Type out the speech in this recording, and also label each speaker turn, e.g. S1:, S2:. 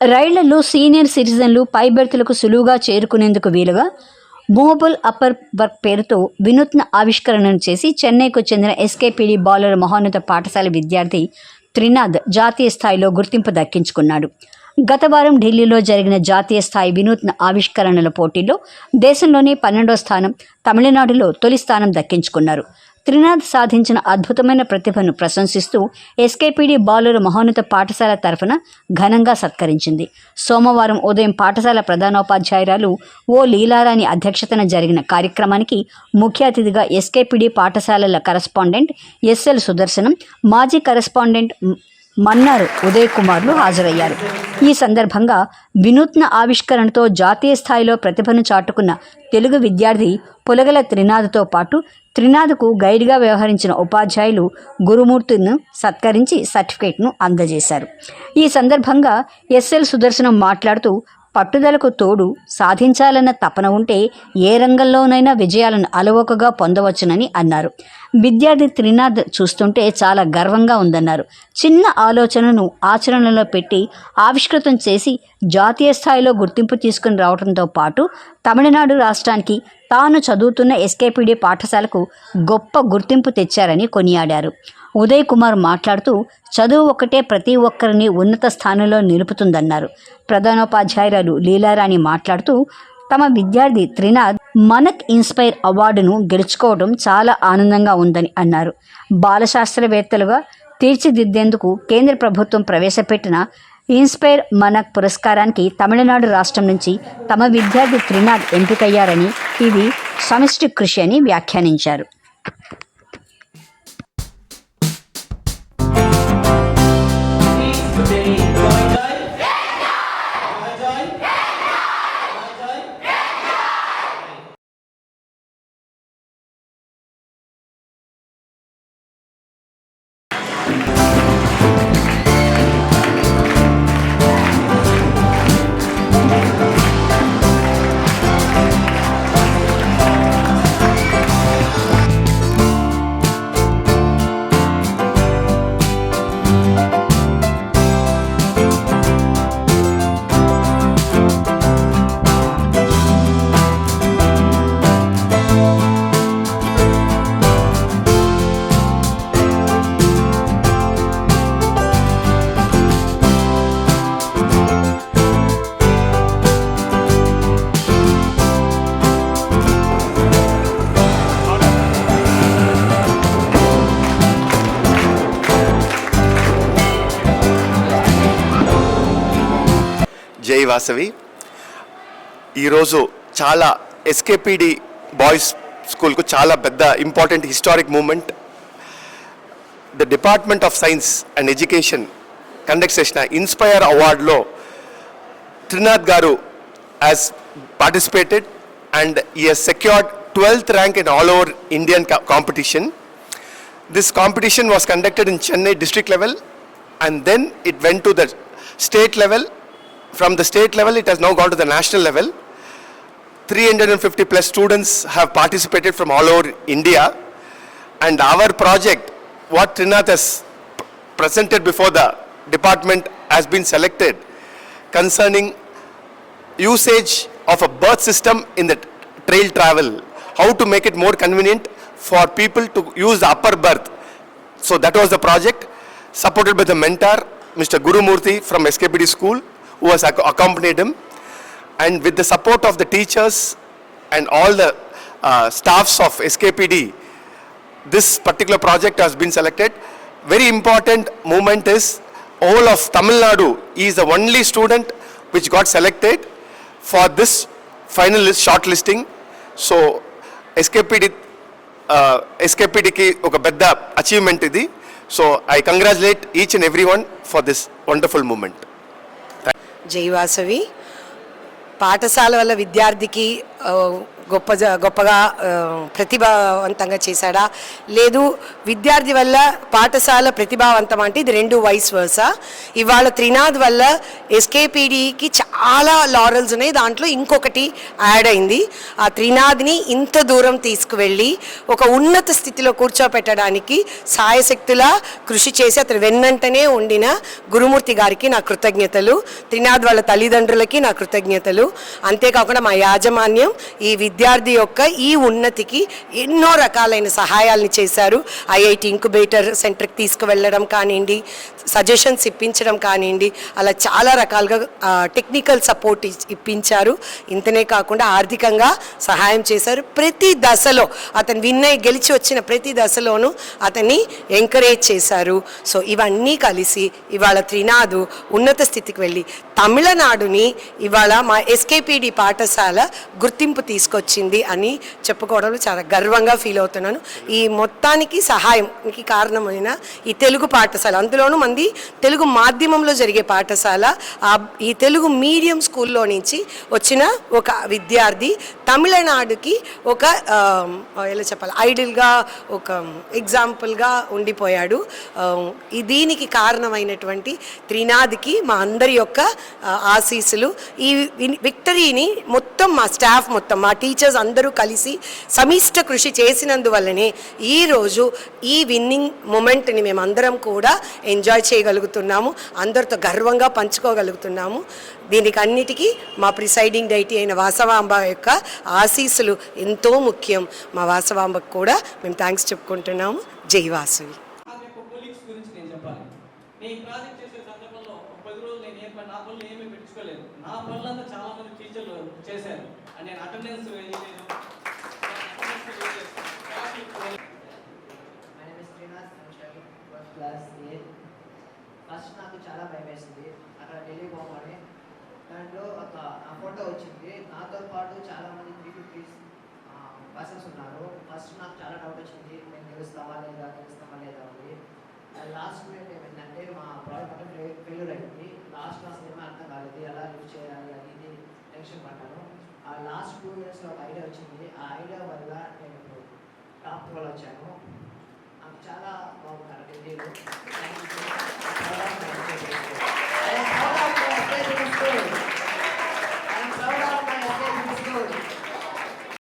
S1: రైళ్ళలో senior సిటిజన్లు పై బెర్తులకు సులువుగా చేరుకునేందుకు వీలుగా movable upper work పేరుతో వినూత్న ఆవిష్కరణను చేసి చెన్నైకు చెందిన ఎస్కేపీడీ బౌలర్ మహోన్నత పాఠశాల విద్యార్థి త్రినాథ్ జాతీయ స్థాయిలో గుర్తింపు దక్కించుకున్నాడు. గత వారం ఢిల్లీలో జరిగిన జాతీయ స్థాయి వినూత్న ఆవిష్కరణల పోటీలో దేశంలోనే పన్నెండో స్థానం తమిళనాడులో తొలి స్థానం దక్కించుకున్నారు. త్రినాథ్ సాధించిన అద్భుతమైన ప్రతిభను ప్రశంసిస్తూ ఎస్కేపీడీ బాలుర మహోన్నత పాఠశాల తరఫున ఘనంగా సత్కరించింది. సోమవారం ఉదయం పాఠశాల ప్రధానోపాధ్యాయురాలు ఓ లీలారాణి అధ్యక్షతన జరిగిన కార్యక్రమానికి ముఖ్య అతిథిగా ఎస్కేపీడీ పాఠశాలల కరస్పాండెంట్ ఎస్ఎల్ సుదర్శనం మాజీ కరస్పాండెంట్ మన్నారు ఉదయ్ కుమార్లు హాజరయ్యారు. ఈ సందర్భంగా వినూత్న ఆవిష్కరణతో జాతీయ స్థాయిలో ప్రతిభను చాటుకున్న తెలుగు విద్యార్థి పులగల త్రినాథ్తో పాటు త్రినాథ్కు గైడ్గా వ్యవహరించిన ఉపాధ్యాయులు గురుమూర్తిను సత్కరించి సర్టిఫికేట్ను అందజేశారు. ఈ సందర్భంగా ఎస్ఎల్ సుదర్శనం మాట్లాడుతూ పట్టుదలకు తోడు సాధించాలన్న తపన ఉంటే ఏ రంగంలోనైనా విజయాలను అలవోకగా పొందవచ్చునని అన్నారు. విద్యార్థి త్రినాథ్ చూస్తుంటే చాలా గర్వంగా ఉందన్నారు. చిన్న ఆలోచనను ఆచరణలో పెట్టి ఆవిష్కృతం చేసి జాతీయ స్థాయిలో గుర్తింపు తీసుకుని రావడంతో పాటు తమిళనాడు రాష్ట్రానికి తాను చదువుతున్న ఎస్కేపీడీ పాఠశాలకు గొప్ప గుర్తింపు తెచ్చారని కొనియాడారు. ఉదయ్ కుమార్ మాట్లాడుతూ చదువు ఒక్కటే ప్రతి ఒక్కరిని ఉన్నత స్థానంలో నిలుపుతుందన్నారు. ప్రధానోపాధ్యాయురాలు లీలారాణి మాట్లాడుతూ తమ విద్యార్థి త్రినాథ్ మనక్ ఇన్స్పైర్ అవార్డును గెలుచుకోవడం చాలా ఆనందంగా ఉందని అన్నారు. బాలశాస్త్రవేత్తలుగా తీర్చిదిద్దేందుకు కేంద్ర ప్రభుత్వం ప్రవేశపెట్టిన ఇన్స్పైర్ మనక్ పురస్కారానికి తమిళనాడు రాష్ట్రం నుంచి తమ విద్యార్థి త్రినాథ్ ఎంపికయ్యారని ఇది సమిష్టి కృషి అని వ్యాఖ్యానించారు.
S2: వాసవి ఈరోజు చాలా ఎస్కేపీడి బాయ్స్ స్కూల్కు చాలా పెద్ద important historic moment. The department of science and education conduct చేసిన inspire అవార్డులో Trinath garu has participated and ఈ secured twelfth rank in all over Indian competition. This competition was conducted in Chennai district level and then it went to the state level From the state level, it has now gone to the national level. 350 plus students have participated from all over India. And our project, what Trinath has presented before the department, has been selected concerning usage of a birth system in the trail travel, how to make it more convenient for people to use the upper berth. So that was the project, supported by the mentor, Mr. Guru Murthy from SKPD school, who has ac- accompanied him. And with the support of the teachers and all the uh, staffs of SKPD, this particular project has been selected. Very important moment is all of Tamil Nadu is the only student which got selected for this final list shortlisting. So SKPD uh, SKPDకి ఒక పెద్ద achievement ఇది so I congratulate each and every one for this wonderful
S3: moment Jaivasavi పాఠశాల వల్ల విద్యార్థికి గొప్ప గొప్పగా ప్రతిభావంతంగా చేశాడా? లేదు విద్యార్థి వల్ల పాఠశాల ప్రతిభావంతం అంటే ఇది రెండు వైస్ వర్స? ఇవాళ త్రినాథ్ వల్ల ఎస్కేపీడీకి చాలా లారల్స్ ఉన్నాయి. దాంట్లో ఇంకొకటి యాడ్ అయింది. ఆ త్రినాథ్ని ఇంత దూరం తీసుకువెళ్ళి ఒక ఉన్నత స్థితిలో కూర్చోపెట్టడానికి సాయశక్తులా కృషి చేసి అతను వెన్నంటనే ఉండిన గురుమూర్తి గారికి నా కృతజ్ఞతలు. త్రినాథ్ వాళ్ళ తల్లిదండ్రులకి నా కృతజ్ఞతలు. అంతేకాకుండా మా యాజమాన్యం ఈ విద్యార్థి యొక్క ఈ ఉన్నతికి ఎన్నో రకాలైన సహాయాల్ని చేశారు. ఐఐటి ఇంకుబేటర్ సెంటర్కి తీసుకువెళ్ళడం కానివ్వండి సజెషన్స్ ఇప్పించడం కానివ్వండి అలా చాలా రకాలుగా టెక్నికల్ సపోర్ట్ ఇప్పించారు. ఇంతనే కాకుండా ఆర్థికంగా సహాయం చేశారు. ప్రతి దశలో అతను విన్నై గెలిచి వచ్చిన ప్రతి దశలోనూ అతన్ని ఎంకరేజ్ చేశారు. సో ఇవన్నీ కలిసి ఇవాళ త్రినాథు ఉన్నత స్థితికి వెళ్ళి తమిళనాడుని ఇవాళ మా ఎస్కేపిడి పాఠశాల గుర్తింపు తీసుకొచ్చి వచ్చింది అని చెప్పుకోవడంలో చాలా గర్వంగా ఫీల్ అవుతున్నాను. ఈ మొత్తానికి సహాయంకి కారణమైన ఈ తెలుగు పాఠశాల అందులోనూ మంది తెలుగు మాధ్యమంలో జరిగే పాఠశాల ఈ తెలుగు మీడియం స్కూల్లో నుంచి వచ్చిన ఒక విద్యార్థి తమిళనాడుకి ఒక ఎలా చెప్పాలి ఐడిల్గా ఒక ఎగ్జాంపుల్గా ఉండిపోయాడు. ఈ దీనికి కారణమైనటువంటి త్రినాథ్కి మా అందరి యొక్క ఆశీస్సులు. ఈ విక్టరీని మొత్తం మా స్టాఫ్ మొత్తం మా టీచర్స్ అందరూ కలిసి సమిష్ట కృషి చేసినందువల్లనే ఈరోజు ఈ విన్నింగ్ మూమెంట్ని మేమందరం కూడా ఎంజాయ్ చేయగలుగుతున్నాము. అందరితో గర్వంగా పంచుకోగలుగుతున్నాము. దీనికి అన్నిటికీ మా ప్రిసైడింగ్ డైటీ అయిన వాసవాంబ యొక్క ఆశీస్సులు ఎంతో ముఖ్యం. మా వాసవాంబకు కూడా మేము థ్యాంక్స్ చెప్పుకుంటున్నాము. జై వాసవి.
S4: నేను ప్రాజెక్ట్ చేసే సందర్భంలో పది రోజులు నేను నా పనులు ఏమీ నా పనులంతా చాలా మంది టీచర్లు చేశారు. అటెండెన్స్ వేయలేదు
S5: my name Srinath first class A first నాకు చాలా భయం వేసింది. అక్కడ ఢిల్లీ పోమని దాంట్లో ఒక నా ఫోటో వచ్చింది. నాతో పాటు చాలామంది త్రీ ఫిఫ్టీస్ పర్సన్స్ ఉన్నారు. ఫస్ట్ నాకు చాలా డౌట్ వచ్చింది. నేను గెలుస్తామా లేదా గెలుస్తామా లేదా అని. లాస్ట్ మినిట్ ఏమైందంటే మా ప్రాజెక్ట్ అంటే ఫెయిల్యూర్ అయింది. లాస్ట్ క్లాస్ ఏమీ అర్థం కాలేదు. ఎలా లిఫ్ట్ చేయాలి అది ఇది టెన్షన్ పడ్డాను. ఆ లాస్ట్ టూ ఇయర్స్లో ఒక ఐడియా వచ్చింది. ఆ ఐడియా వల్ల నేను ఇప్పుడు టాప్ ట్వెల్వ్ వచ్చాను.